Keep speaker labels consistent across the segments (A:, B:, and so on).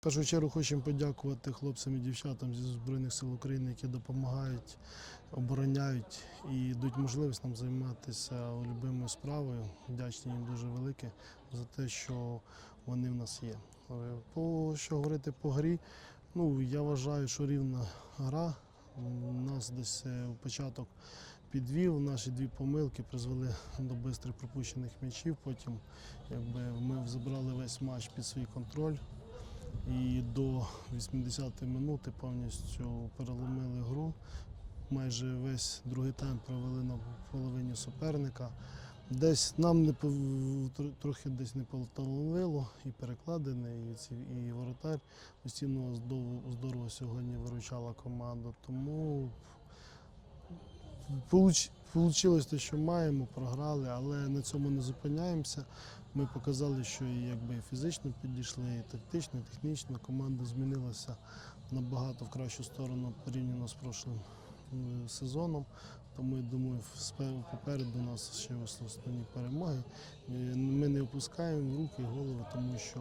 A: В першу чергу хочемо подякувати хлопцям і дівчатам зі Збройних сил України, які допомагають, обороняють і дають можливість нам займатися улюбимою справою. Вдячні їм дуже велике за те, що вони в нас є. Е, По що говорити по грі, ну я вважаю, що рівна гра. Нас десь е, у початок підвів. Наші дві помилки призвели до бистрих пропущених м'ячів. Потім якби, ми забрали весь матч під свій контроль. І до 80-ї минути повністю переломили гру. Майже весь другий тайм провели на половині суперника. Десь нам не трохи десь не поталанило, і перекладини, і, ці, і воротар постійно здорово сьогодні виручала команду. Тому Получилось те, що маємо, програли, але на цьому не зупиняємося. Ми показали, що і якби і фізично підійшли, і тактично, і технічно. Команда змінилася набагато в кращу сторону порівняно з прошлим сезоном. Тому я думаю, попереду нас ще основні перемоги. Ми не опускаємо руки голови, тому що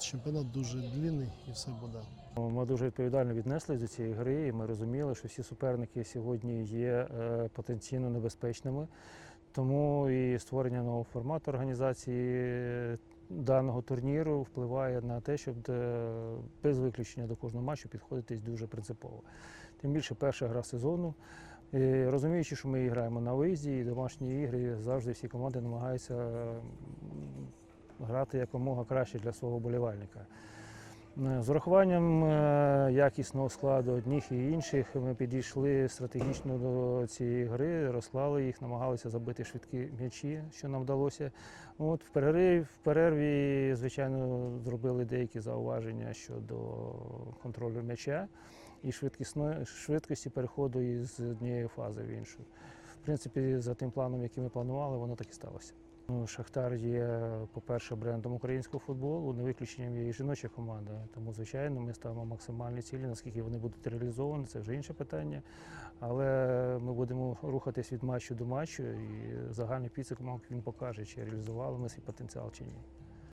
A: чемпіонат дуже длинний і все буде.
B: Ми дуже відповідально віднеслись до цієї гри, і ми розуміли, що всі суперники сьогодні є е, потенційно небезпечними. Тому і створення нового формату організації даного турніру впливає на те, щоб е, без виключення до кожного матчу підходитись дуже принципово. Тим більше перша гра сезону. І розуміючи, що ми граємо на виїзді, і домашні ігри завжди всі команди намагаються грати якомога краще для свого болівальника. Е, З урахуванням е, якісного складу одних і інших ми підійшли стратегічно до цієї гри, розклали їх, намагалися забити швидкі м'ячі, що нам вдалося. От в перерві, в перерві, звичайно, зробили деякі зауваження щодо контролю м'яча і швидкісно- швидкості переходу із однієї фази в іншу. Принципі, за тим планом, який ми планували, воно так і сталося. Ну, Шахтар є, по-перше, брендом українського футболу, не виключенням є і жіноча команда. Тому, звичайно, ми ставимо максимальні цілі, наскільки вони будуть реалізовані, це вже інше питання. Але ми будемо рухатись від матчу до матчу, і загальний підсумок він покаже, чи реалізували ми свій потенціал чи ні.